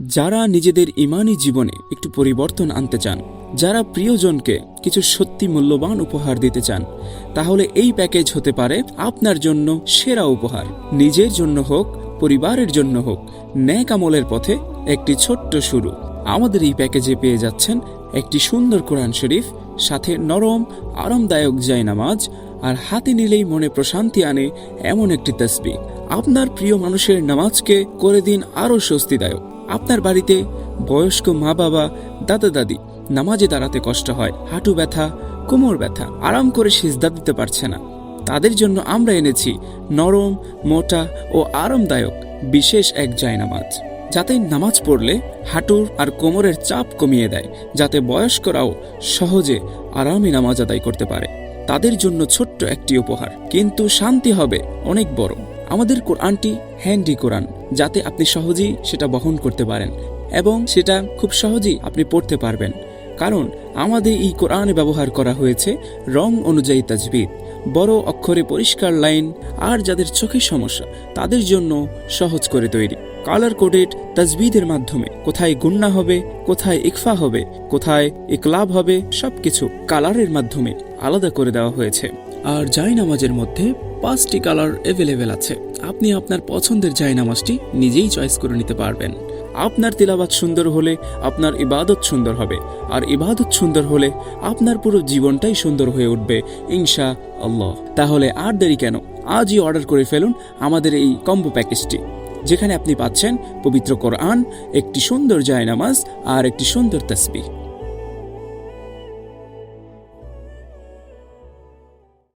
যারা নিজেদের ইমানি জীবনে একটু পরিবর্তন আনতে চান, যারা প্রিয়জনকে কিছু সত্যি মূল্যবান উপহার দিতে চান, তাহলে এই প্যাকেজ হতে পারে আপনার জন্য সেরা উপহার। নিজের জন্য হোক, পরিবারের জন্য হোক, ন্যাক আমলের পথে একটি ছোট্ট শুরু। আমাদের এই প্যাকেজে পেয়ে যাচ্ছেন একটি সুন্দর কোরআন শরীফ, সাথে নরম, আরামদায়ক জায়নামাজ, আর হাতে নিলেই মনে প্রশান্তি আনে এমন একটি তসবি আপনার প্রিয় মানুষের নামাজকে করে দিন আরও স্বস্তিদায়ক। আপনার বাড়িতে বয়স্ক মা বাবা, দাদা দাদি নামাজে দাঁড়াতে কষ্ট হয়, হাঁটু ব্যথা, কোমর ব্যথা, আরাম করে সিজদা দিতে পারছে না। তাদের জন্য আমরা এনেছি নরম, মোটা ও আরামদায়ক বিশেষ এক জায়নামাজ, যাতে নামাজ পড়লে হাঁটুর আর কোমরের চাপ কমিয়ে দেয়, যাতে বয়স্করাও সহজে আরামে নামাজ আদায় করতে পারে। তাদের জন্য ছোট্ট একটি উপহার, কিন্তু শান্তি হবে অনেক বড়। আমাদের কোরআনটি হ্যান্ডি কোরআন। যাতে আপনি সহজেই সেটা বহন করতে পারেন এবং সেটা খুব সহজেই আপনি পড়তে পারবেন। কারণ আমাদের এই কোরআনে ব্যবহার করা হয়েছে রং অনুযায়ী তাজবিদ বড় অক্ষরে পরিষ্কার লাইন আর যাদের চোখের সমস্যা তাদের জন্য সহজ করে তৈরি। কালার কোডেড তাজবিদের মাধ্যমে কোথায় গুন্না হবে, কোথায় ইকফা হবে, কোথায় ইকলাব হবে সবকিছু কালারের মাধ্যমে আলাদা করে দেওয়া হয়েছে। আর জায়নামাজের মধ্যে পাঁচটি কালার অ্যাভেলেবেল আছে। আপনি আপনার পছন্দের জায়নামাজটি নিজেই চয়েস করে নিতে পারবেন। আপনার তিলাবাত সুন্দর হলে আপনার ইবাদত সুন্দর হবে। আর ইবাদত সুন্দর হলে আপনার পুরো জীবনটাই সুন্দর হয়ে উঠবে, ইনশা আল্লাহ। তাহলে আর দেরি কেন? আজই অর্ডার করে ফেলুন আমাদের এই কম্বো প্যাকেজটি যেখানে আপনি পাচ্ছেন পবিত্র কোরআন, একটি সুন্দর জায়নামাজ আর একটি সুন্দর তসবিহ।